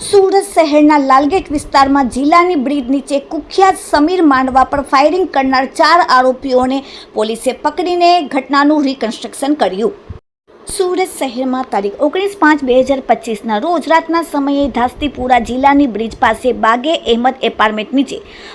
સુરત શહેરના લાલગેટ વિસ્તારમાં જિલ્લાની બ્રિજ નીચે કુખ્યાત સમીર માંડવા પર ફાયરિંગ કરનાર ચાર આરોપીઓને પોલીસે પકડીને ઘટનાનું રિકન્સ્ટ્રક્શન કર્યું. સુરત શહેરમાં તારીખ ઓગણીસ પાંચ બે હજાર પચીસના રોજ રાતના સમયે ધાસ્તીપુરા જિલ્લાની બ્રિજ પાસે બાગે અહેમદ એપાર્ટમેન્ટ નીચે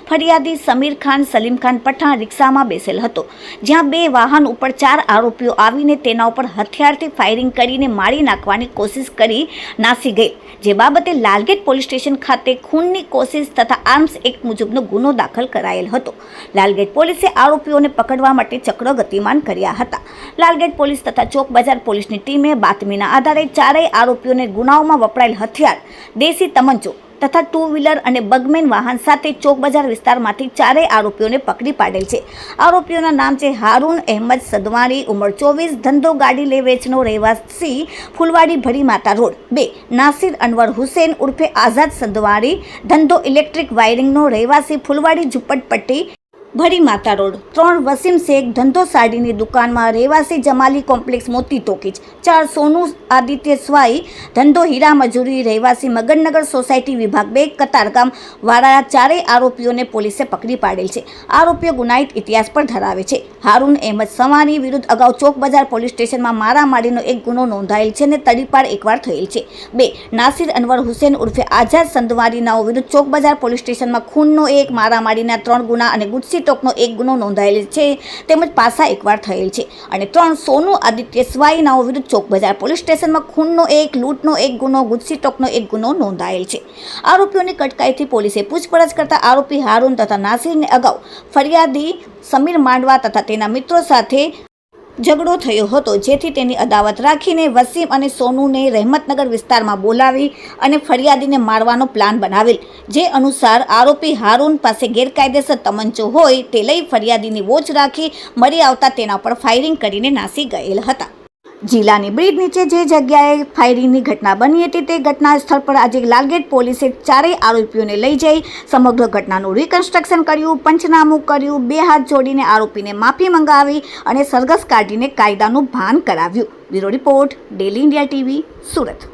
ફરિયાદી સમીર ખાન, સલીમ ખાન પઠાણ રિક્ષામાં બેસેલ હતો. જ્યાં બે વાહન ઉપર ચાર આરોપીઓ આવીને તેના ઉપર હથિયારથી ફાયરિંગ કરીને મારી નાખવાની કોશિશ કરી નાસી ગઈ. જે બાબતે લાલગેટ પોલીસ સ્ટેશન ખાતે ખૂનની કોશિશ તથા આર્મ્સ એક્ટ મુજબનો ગુનો દાખલ કરાયેલ હતો. લાલગેટ પોલીસે આરોપીઓને પકડવા માટે ચક્ર ગતિમાન કર્યા હતા. લાલગેટ પોલીસ તથા ચોક બજાર પોલીસની ટીમે બાતમીના આધારે ચારેય આરોપીઓને ગુનાઓમાં વપરાયેલ હથિયાર, દેશી તમંચો તથા ટુ વ્હીલર અને બગમેન વાહન સાથે ચોક બજાર વિસ્તારમાંથી ચારેય આરોપીઓને પકડી પાડેલ છે. આરોપીઓના નામ છે હારૂન અહેમદ સદવાણી, ઉંમર ચોવીસ, ધંધો ગાડી લે વેચનો રહેવાસી ફુલવાડી ભરી માતા રોડ. બે, નાસિર અનવર હુસેન ઉર્ફે આઝાદ સદવાણી, ધંધો ઇલેક્ટ્રિક વાયરિંગનો રહેવાસી ફૂલવાડી ઝુંપડપટ્ટી ભરી માતા રોડ. ત્રણ વસીમ શેખ ધંધો સાડીની દુકાનમાં રહેવાસી જમાલી કોમ્પ્લેક્સ મોતી ટોકીજ ચાર સોનુ આદિત્ય સ્વાઈ, ધંધો હીરા મજૂરી, રહેવાસી મગનનગર સોસાયટી વિભાગ બે, કતારગામ વાળા ચારેય આરોપીઓને પોલીસે પકડી પાડેલ છે. આરોપીઓ ગુનાહિત ઇતિહાસ પર ધરાવે છે. હારૂન અહેમદ સવાણી વિરુદ્ધ અગાઉ ચોક બજાર પોલીસ સ્ટેશનમાં મારામારીનો એક ગુનો નોંધાયેલ છે અને તડીપાર એકવાર થયેલ છે. બે, નાસિર અનવર હુસેન ઉર્ફે આઝાદ સંદવારીનાઓ વિરુદ્ધ ચોક બજાર પોલીસ સ્ટેશનમાં ખૂનનો એક મારામારીના ત્રણ ગુના અને ગુજસી ટોકનો એક ગુનો નોંધાયેલ છે, તેમજ પાસા એકવાર થયેલ છે. અને ત્રણ, સોનુ આદિત્ય સ્વાઈનાઓ વિરુદ્ધ ચોક બજાર પોલીસ સ્ટેશનમાં ખૂનનો એક, લૂંટનો એક ગુનો, ગુજસી ટોકનો એક ગુનો નોંધાયેલ છે. આરોપીઓની કટકાઈથી પોલીસે પૂછપરછ કરતા આરોપી હારૂન તથા નાસિરને અગાઉ ફરિયાદી સમીર માંડવા તથા તેના મિત્રો સાથે ઝઘડો થયો હતો, જેથી તેની અદાવત રાખીને વસીમ અને સોનુને રહેમતનગર વિસ્તારમાં બોલાવી અને ફરિયાદીને મારવાનો પ્લાન બનાવેલ. જે અનુસાર આરોપી હારૂન પાસે ગેરકાયદેસર તમંચો હોય તે લઈ ફરિયાદીની વોચ રાખી, મળી આવતા તેના પર ફાયરિંગ કરીને નાસી ગયેલ હતા. જિલ્લાની બ્રિજ નીચે જે જગ્યાએ ફાયરિંગની ઘટના બની હતી તે ઘટના સ્થળ પર આજે લાલગેટ પોલીસે ચારેય આરોપીઓને લઈ જઈ સમગ્ર ઘટનાનું રિકન્સ્ટ્રક્શન કર્યું, પંચનામું કર્યું, બે હાથ જોડીને આરોપીને માફી મંગાવી અને સરઘસ કાઢીને કાયદાનું ભાન કરાવ્યું. Bureau report, daily India TV, Surat.